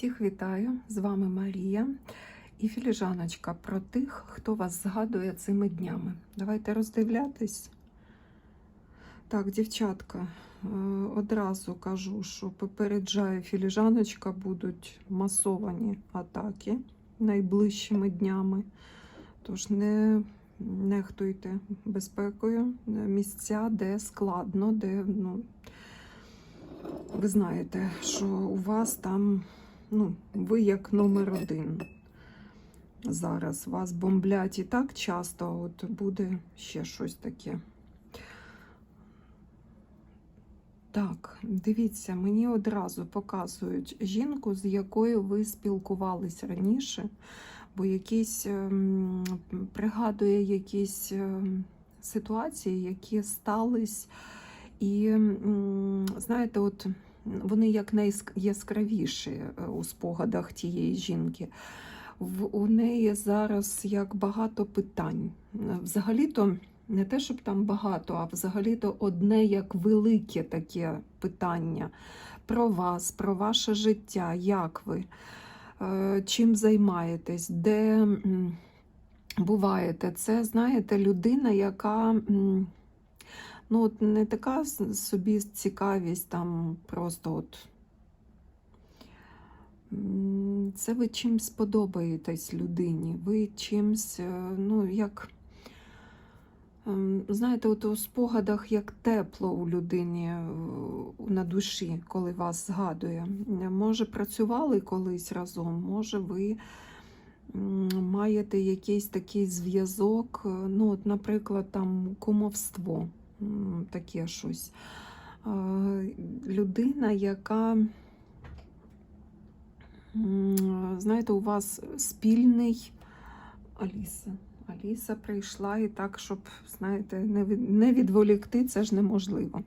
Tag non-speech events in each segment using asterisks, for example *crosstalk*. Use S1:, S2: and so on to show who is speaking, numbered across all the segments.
S1: Всіх вітаю! З вами Марія і філіжаночка про тих, хто вас згадує цими днями. Давайте роздивлятись. Так, дівчатка, е, одразу кажу, що попереджаю філіжаночка, будуть масовані атаки найближчими днями. Тож не нехтуйте безпекою місця, де складно, де ну, ви знаєте, що у вас там, ну, ви як номер один. Зараз вас бомблять і так часто, от буде ще щось таке. Так, дивіться, мені одразу показують жінку, з якою ви спілкувались раніше, бо якісь ем, пригадує якісь ем, ситуації, які стались. І знаєте, от вони як найяскравіші е, у спогадах тієї жінки. В, у неї зараз як багато питань. Взагалі-то не те, щоб там багато, а взагалі-то одне як велике таке питання про вас, про ваше життя, як ви, е, чим займаєтесь, де буваєте. Це, знаєте, людина, яка. Ну, от не така собі цікавість, там просто от. Це ви чимсь подобаєтесь людині. Ви чимсь, е, ну, як. ем, Знаєте, от у спогадах як тепло у людині е, на душі, коли вас згадує. Може, працювали колись разом, може, ви маєте якийсь такий зв'язок, е, ну, от, наприклад, там кумовство таке щось. Людина, яка, знаєте, у вас спільний Аліса. Аліса прийшла і так, щоб, знаєте, не відволікти, це ж неможливо.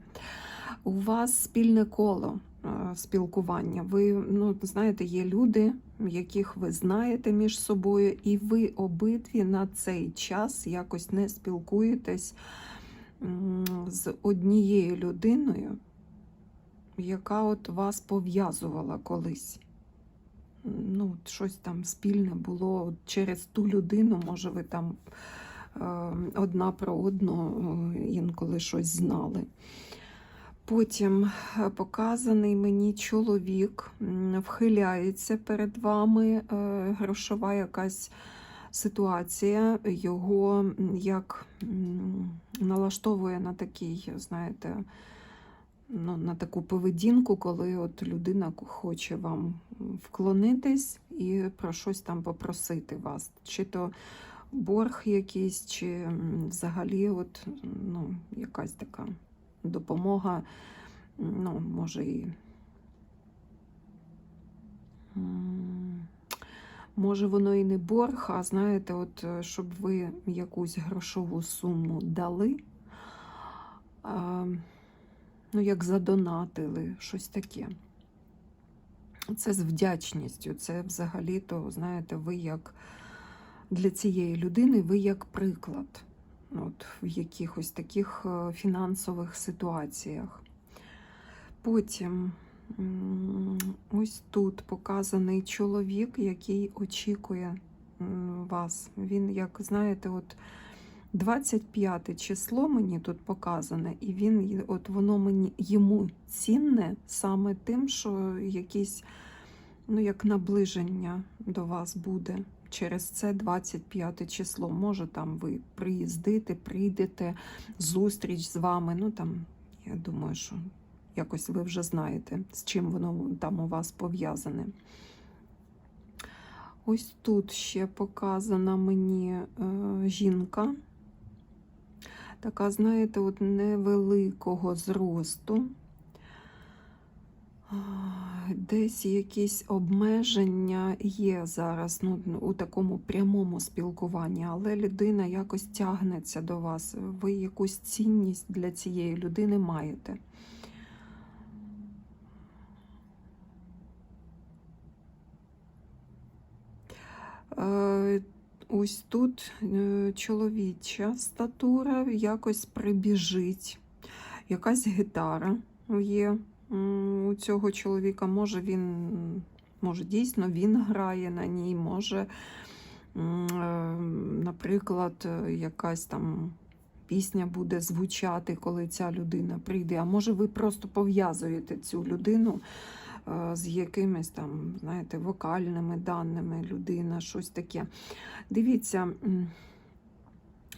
S1: У вас спільне коло спілкування. Ви, ну, знаєте, є люди, яких ви знаєте між собою, і ви обидві на цей час якось не спілкуєтесь з однією людиною, яка от вас пов'язувала колись. Ну, щось там спільне було через ту людину, може, ви там е, одна про одну е, інколи щось знали. Потім е, показаний мені чоловік, вхиляється перед вами, грошова якась ситуація, його як налаштовує на такий, знаєте, ну, на таку поведінку, коли от людина хоче вам вклонитись і про щось там попросити вас. Чи то борг якийсь, чи взагалі от, ну, якась така допомога, ну, може і. Може, воно і не борг, а знаєте, от е, щоб ви якусь грошову суму дали, а, ну, як задонатили, щось таке. Це з вдячністю. Це взагалі-то, знаєте, ви як для цієї людини, ви як приклад от, в якихось таких е, фінансових ситуаціях. Потім ось тут показаний чоловік, який очікує вас. Він, як знаєте, от 25 число мені тут показане, і він от воно мені йому цінне саме тим, що якісь ну, як наближення до вас буде. Через це 25 число. Може там ви приїздите, прийдете, зустріч з вами. Ну там, я думаю, що якось ви вже знаєте, з чим воно там у вас пов'язане. Ось тут ще показана мені е, жінка. Така, знаєте, от невеликого зросту. Десь якісь обмеження є зараз ну, у такому прямому спілкуванні, але людина якось тягнеться до вас. Ви якусь цінність для цієї людини маєте. Ось тут е, чоловіча статура якось прибіжить, якась гітара є у цього чоловіка. Може він Може, дійсно він грає на ній, може, е, наприклад, якась там пісня буде звучати, коли ця людина прийде. А може, ви просто пов'язуєте цю людину е, з якимись там, знаєте, вокальними даними людина, щось таке. Дивіться,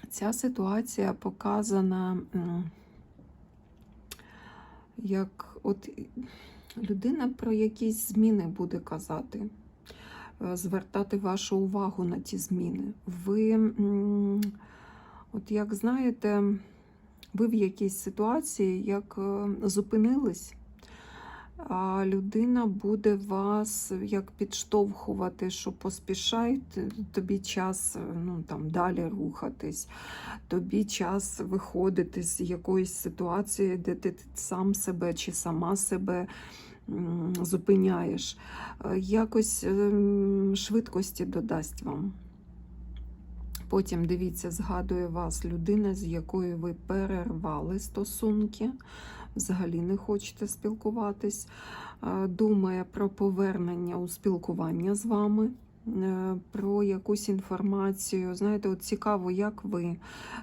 S1: ця ситуація показана. як от людина про якісь зміни буде казати, е, звертати вашу увагу на ті зміни. Ви, от як знаєте, ви в якійсь ситуації як е, зупинились, а людина буде вас як підштовхувати, що поспішай, тобі час е, ну, там, далі рухатись, тобі час виходити з якоїсь ситуації, де ти сам себе чи сама себе зупиняєш. Е, Якось ем, швидкості додасть вам. Потім дивіться, згадує вас людина, з якою ви перервали стосунки, взагалі не хочете спілкуватись, е, думає про повернення у спілкування з вами, про якусь інформацію. Знаєте, от цікаво, як ви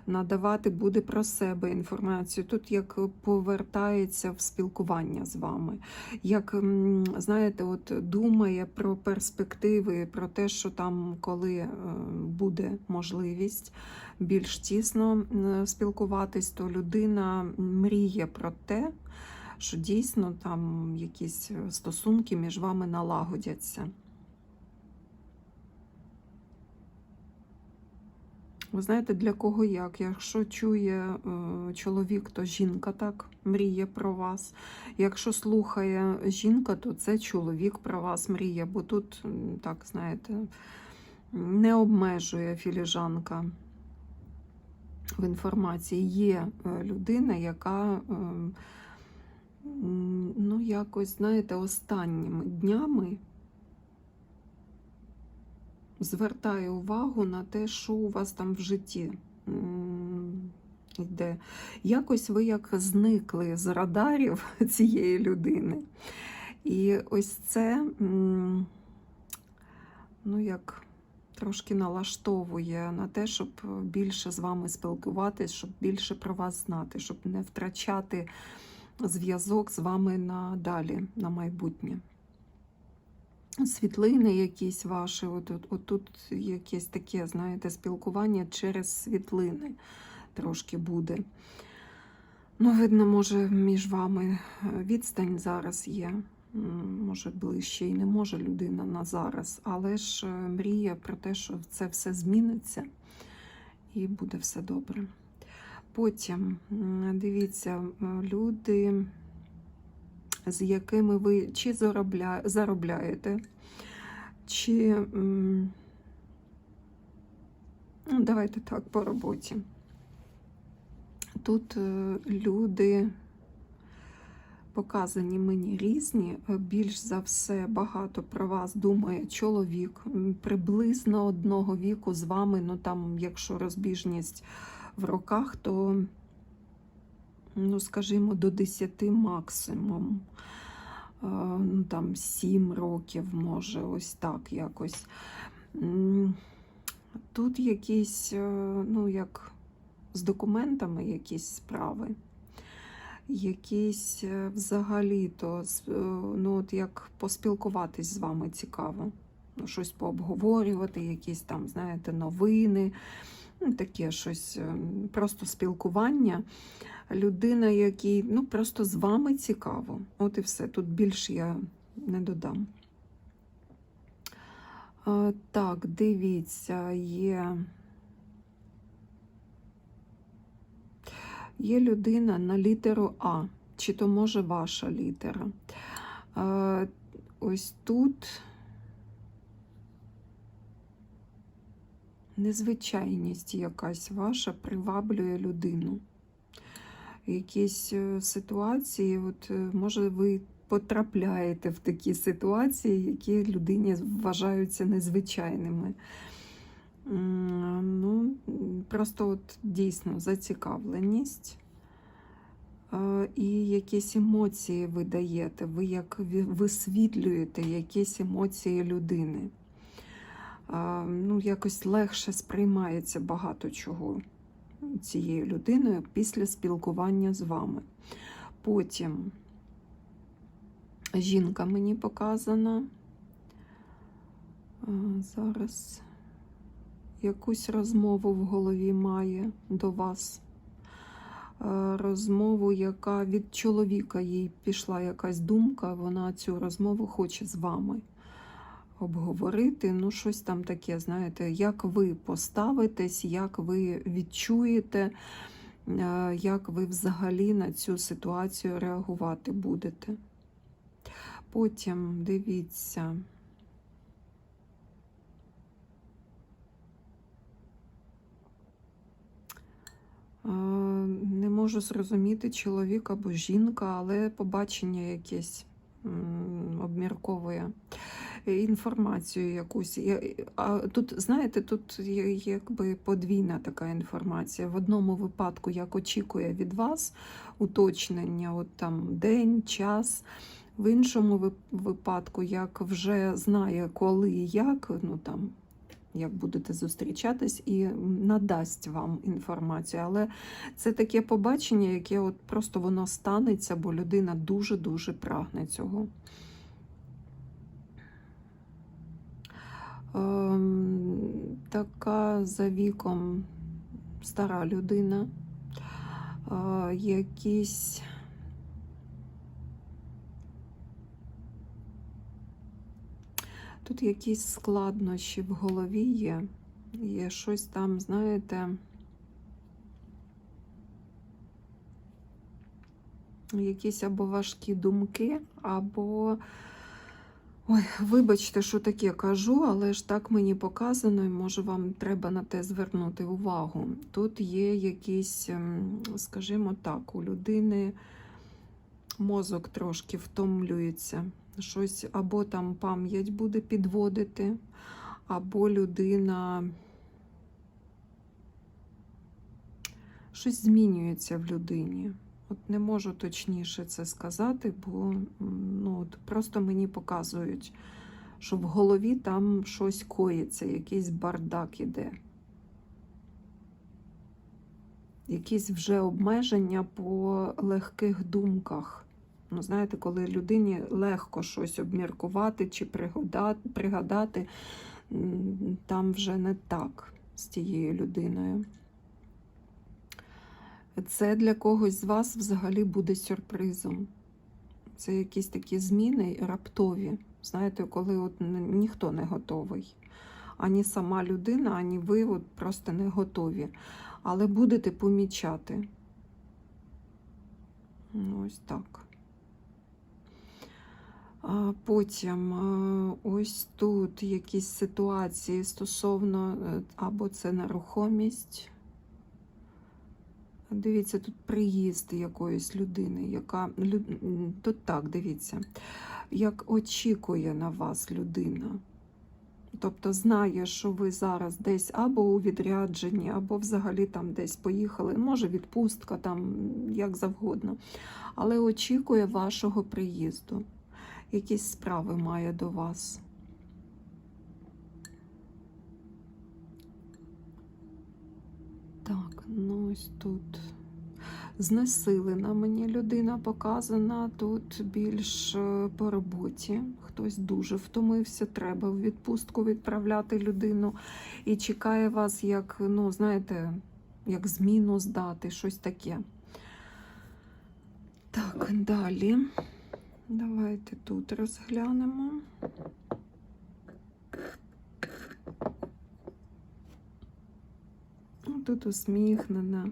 S1: надавати буде про себе інформацію. Тут як повертається в спілкування з вами, як знаєте, от думає про перспективи, про те, що там, коли е, буде можливість більш тісно е, спілкуватись, то людина мріє про те, що дійсно там якісь стосунки між вами налагодяться. Ви знаєте, для кого як? Якщо чує е, чоловік, то жінка так мріє про вас. Якщо слухає жінка, то це чоловік про вас мріє, бо тут, так, знаєте, не обмежує філіжанка в інформації. Є е, людина, яка, е, ну, якось, знаєте, останніми днями звертає увагу на те, що у вас там в житті йде. Якось ви як зникли з радарів *laughs* цієї людини. І ось це, ну як трошки налаштовує на те, щоб більше з вами спілкуватись, щоб більше про вас знати, щоб не втрачати зв'язок з вами надалі, на майбутнє світлини якісь ваші, от, от, от тут якесь таке, знаєте, спілкування через світлини трошки буде. Ну, видно, може, між вами е, відстань зараз є. Може, ближче і не може людина на зараз, але ж е, мріє про те, що це все зміниться і буде все добре. Потім, дивіться, е, люди з якими ви чи заробля... заробляєте, чи ну, давайте так, по роботі. Тут е, люди показані мені різні. Е, Більш за все, багато про вас думає чоловік, приблизно одного віку з вами. Ну там, якщо розбіжність в роках, то ну, скажімо, до 10 максимум. Е, Ну, там 7 років, може, ось так якось. Тут якісь, е, ну, як з документами якісь справи. Якісь е, взагалі-то, ну, от як поспілкуватись з вами цікаво. Ну, щось пообговорювати, якісь там, знаєте, новини, ну, таке щось, е, просто спілкування людина, якій ну, просто з вами цікаво. От і все. Тут більше я не додам. Так, дивіться, є. Є людина на літеру А, чи то може ваша літера. Ось тут незвичайність якась ваша приваблює людину якісь е, ситуації, от е, може ви потрапляєте в такі ситуації, які людині вважаються незвичайними. Ну, просто от дійсно зацікавленість. е, і якісь емоції ви даєте, ви як висвітлюєте якісь емоції людини. Ну, якось легше сприймається багато чого цією людиною після спілкування з вами. Потім жінка мені показана. Зараз якусь розмову в голові має до вас. Розмову, яка від чоловіка їй пішла якась думка, вона цю розмову хоче з вами обговорити. Ну, щось там таке, знаєте, як ви поставитесь, як ви відчуєте, е, як ви взагалі на цю ситуацію реагувати будете. Потім дивіться. Е, Не можу зрозуміти чоловік або жінка, але побачення якесь обмірковує інформацію якусь. А тут, знаєте, тут якби подвійна така інформація. В одному випадку, як очікує від вас уточнення, от там день, час. В іншому випадку, як вже знає, коли і як, ну там як будете зустрічатись, і надасть вам інформацію. Але це таке побачення, яке от просто воно станеться, бо людина дуже-дуже прагне цього. Така за віком стара людина, е, якісь. Тут якісь складнощі в голові є. Є щось там, знаєте, якісь або важкі думки, або. Ой, вибачте, що таке кажу, але ж так мені показано, і може вам треба на те звернути увагу. Тут є якісь, ем, скажімо так, у людини мозок трошки втомлюється. Щось або там пам'ять буде підводити, або людина щось змінюється в людині. От не можу точніше це сказати, бо ну, от просто мені показують, що в голові там щось коїться, якийсь бардак іде. Якісь вже обмеження по легких думках. Ну, знаєте, коли людині легко щось обміркувати чи пригадати, там вже не так з тією людиною. Це для когось з вас взагалі буде сюрпризом. Це якісь такі зміни раптові. Знаєте, коли от ніхто не готовий. Ані сама людина, ані ви от просто не готові. Але будете помічати. Ось так. А Потім е, ось тут якісь ситуації стосовно е, або це нерухомість. Дивіться, тут приїзд якоїсь людини, яка тут так, дивіться, як очікує на вас людина. Тобто знає, що ви зараз десь або у відрядженні, або взагалі там десь поїхали, може відпустка, там як завгодно. Але очікує вашого приїзду. Якісь справи має до вас. Так, ну ось тут знесилена мені людина показана. Тут більш е, по роботі. Хтось дуже втомився, треба в відпустку відправляти людину і чекає вас, як, ну, знаєте, як зміну здати, щось таке. Так, далі. Давайте тут розглянемо. Ну, Тут усміхнена,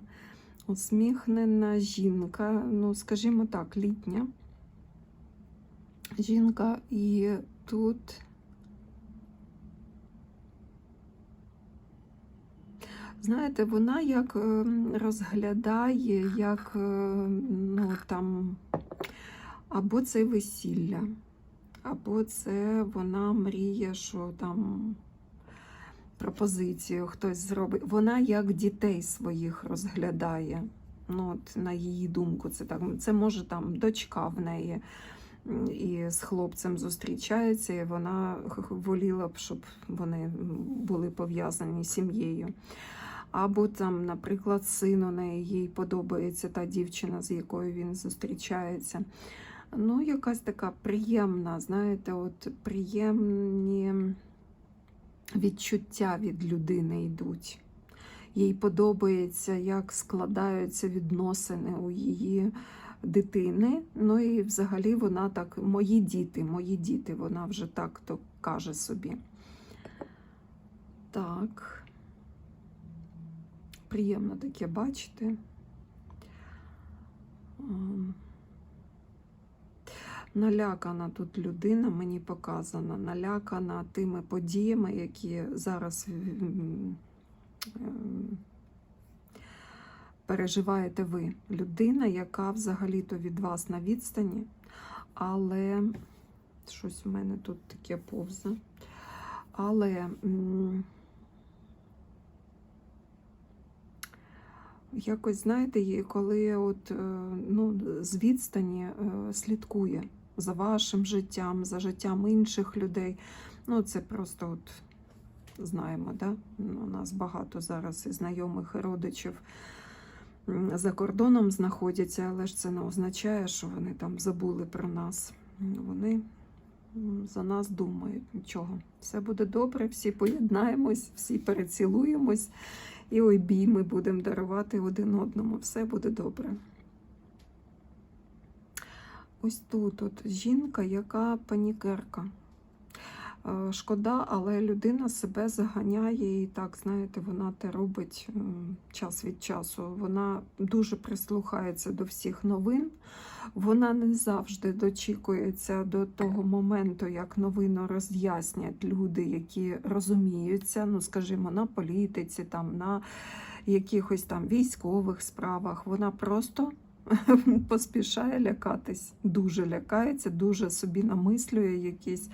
S1: усміхнена жінка, ну, скажімо так, літня жінка, і тут знаєте, вона як ем, розглядає, як ем, ну, там, або це весілля, або це вона мріє, що там пропозицію хтось зробить. Вона як дітей своїх розглядає. Ну, от, на її думку, це так. Це може там дочка в неї і з хлопцем зустрічається, і вона воліла б, щоб вони були пов'язані з сім'єю. Або там, наприклад, син у неї їй подобається та дівчина, з якою він зустрічається. Ну, якась така приємна, знаєте, от приємні відчуття від людини йдуть. Їй подобається, як складаються відносини у її дитини. Ну і взагалі вона так, мої діти, мої діти, вона вже так то каже собі. Так. Приємно таке бачити. Налякана тут людина, мені показана, налякана тими подіями, які зараз ем, переживаєте ви. Людина, яка взагалі-то від вас на відстані, але щось в мене тут таке повзе. Але якось, знаєте, коли от, е, ну, з відстані е, слідкує за вашим життям, за життям інших людей. Ну, це просто от знаємо, да? У нас багато зараз і знайомих, і родичів за кордоном знаходяться, але ж це не означає, що вони там забули про нас. Вони за нас думають. Нічого. Все буде добре, всі поєднаємось, всі перецілуємось і обійми будемо дарувати один одному. Все буде добре. Ось тут от жінка, яка панікерка. Е, Шкода, але людина себе заганяє і так, знаєте, вона те робить час від часу. Вона дуже прислухається до всіх новин. Вона не завжди дочікується до того моменту, як новину роз'яснять люди, які розуміються, ну, скажімо, на політиці, там, на якихось там військових справах. Вона просто *laughs* поспішає лякатись, дуже лякається, дуже собі намислює якісь.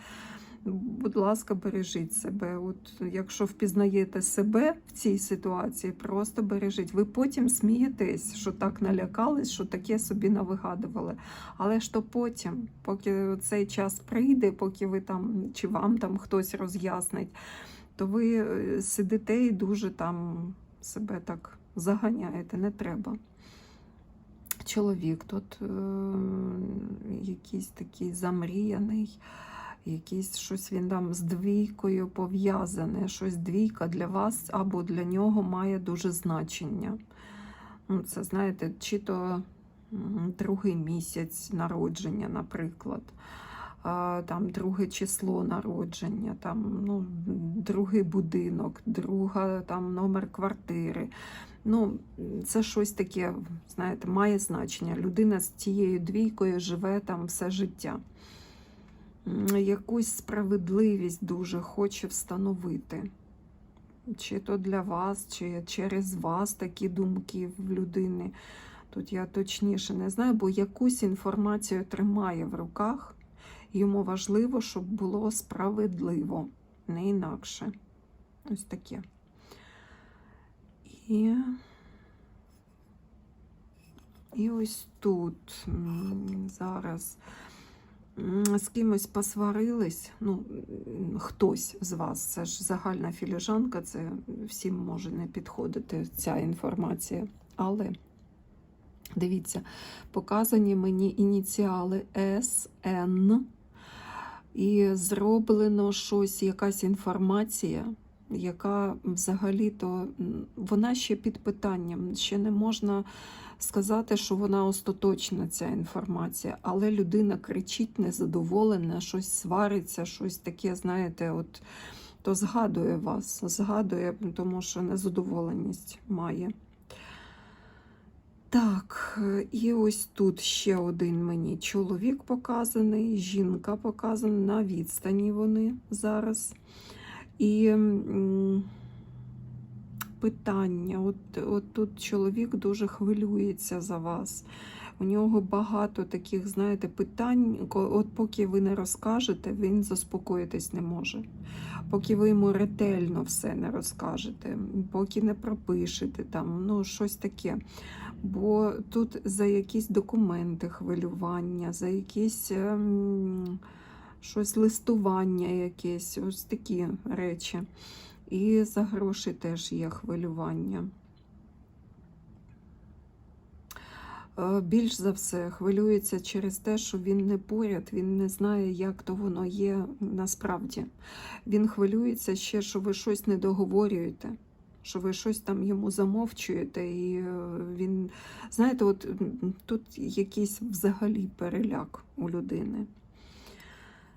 S1: Будь ласка, бережіть себе. От якщо впізнаєте себе в цій ситуації, просто бережіть. Ви потім смієтесь, що так налякались, що таке собі навигадували. Але то потім, поки цей час прийде, поки ви там чи вам там хтось роз'яснить, то ви е, сидите і дуже там себе так заганяєте. Не треба. Чоловік тут е, якийсь такий замріяний, якийсь щось він там з двійкою пов'язане, щось двійка для вас або для нього має дуже значення. Ну, Це, знаєте, чи то другий місяць народження, наприклад. Там друге число народження, там ну, другий будинок, друга там номер квартири. Ну, це щось таке, знаєте, має значення. Людина з цією двійкою живе там все життя. Якусь справедливість дуже хоче встановити. Чи то для вас, чи через вас такі думки в людини. Тут я точніше не знаю, бо якусь інформацію тримає в руках. Йому важливо, щоб було справедливо, не інакше. Ось таке. І, і ось тут зараз з кимось посварились. Ну, хтось з вас, це ж загальна філіжанка, це всім може не підходити ця інформація. Але дивіться, показані мені ініціали СН, і зроблено щось, якась інформація яка взагалі-то вона ще під питанням. Ще не можна сказати, що вона остаточна, ця інформація, але людина кричить незадоволена, щось свариться, щось таке, знаєте, от то згадує вас, згадує, тому що незадоволеність має. Так, і ось тут ще один мені чоловік показаний, жінка показана, на відстані вони зараз. І питання, от, от тут чоловік дуже хвилюється за вас. У нього багато таких, знаєте, питань. От поки ви не розкажете, він заспокоїтись не може. Поки ви йому ретельно все не розкажете, поки не пропишете там, ну щось таке. Бо тут за якісь документи хвилювання, за якісь ем, щось листування, якесь, ось такі речі. І за гроші теж є хвилювання. Е, Більш за все хвилюється через те, що він не поряд, він не знає, як то воно є насправді. Він хвилюється ще, що ви щось не договорюєте, що ви щось там йому замовчуєте, і е, він, знаєте, от тут якийсь взагалі переляк у людини.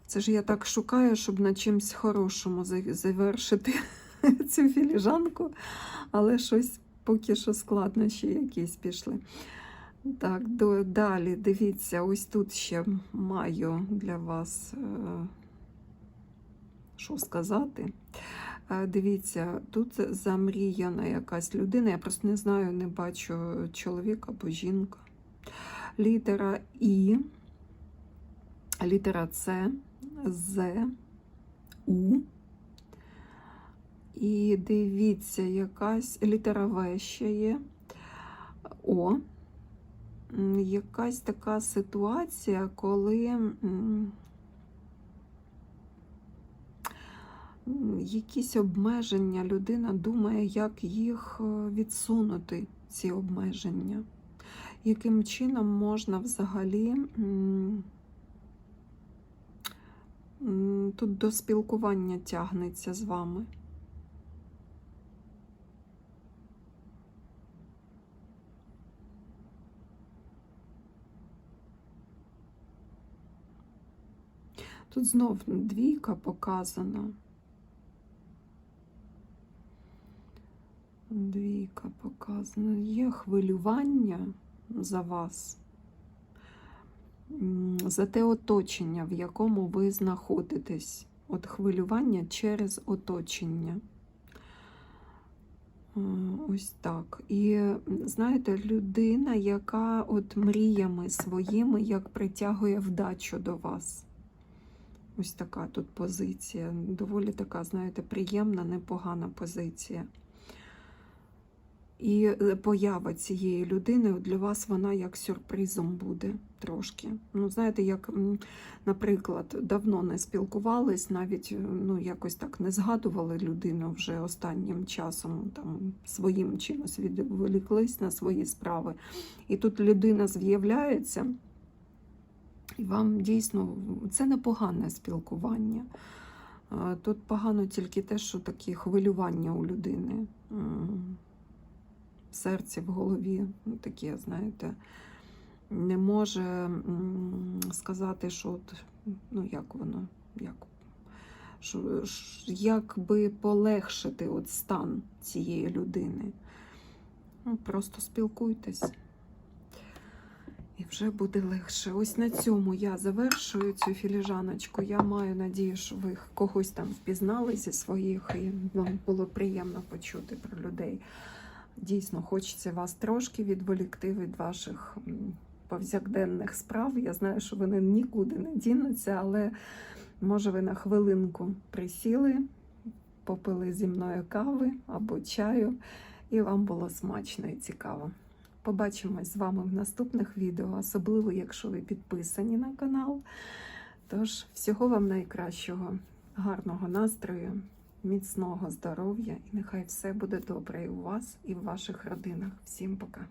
S1: Це ж я так шукаю, щоб на чимсь хорошому завершити *laughs* цю філіжанку, але щось поки що складнощі якісь пішли. Так, далі дивіться, ось тут ще маю для вас, е, що сказати. Е, Дивіться, тут замріяна якась людина, я просто не знаю, не бачу чоловіка або жінка. Літера І, літера С, З, У. І дивіться, якась літера В ще є. О. Якась така ситуація, коли якісь обмеження людина думає, як їх е, відсунути, ці обмеження. Яким чином можна взагалі тут до спілкування тягнеться з вами. Тут знов двійка показана. Двійка показана. Є хвилювання за вас, за те оточення, в якому ви знаходитесь. От хвилювання через оточення. Е, Ось так. І знаєте, людина, яка от мріями своїми як притягує вдачу до вас. Ось така тут позиція. Доволі така, знаєте, приємна, непогана позиція. І е, поява цієї людини для вас вона як сюрпризом буде трошки. Ну, знаєте, як, наприклад, давно не спілкувались, навіть е, ну, якось так не згадували людину вже останнім часом, там своїм чимось відволіклись на свої справи. І тут людина з'являється. І вам дійсно це непогане спілкування. Тут погано тільки те, що такі хвилювання у людини в серці, в голові, ну, такі, знаєте, не може сказати, що от, ну як воно, як, що, як би полегшити от стан цієї людини. Ну, просто спілкуйтесь. Вже буде легше. Ось на цьому я завершую цю філіжаночку. Я маю надію, що ви когось там впізнали зі своїх, і вам було приємно почути про людей. Дійсно, хочеться вас трошки відволікти від ваших повсякденних справ. Я знаю, що вони нікуди не дінуться, але може ви на хвилинку присіли, попили зі мною кави або чаю, і вам було смачно і цікаво. Побачимось з вами в наступних відео, особливо якщо ви підписані на канал. Тож, всього вам найкращого, гарного настрою, міцного здоров'я і нехай все буде добре і у вас, і в ваших родинах. Всім пока!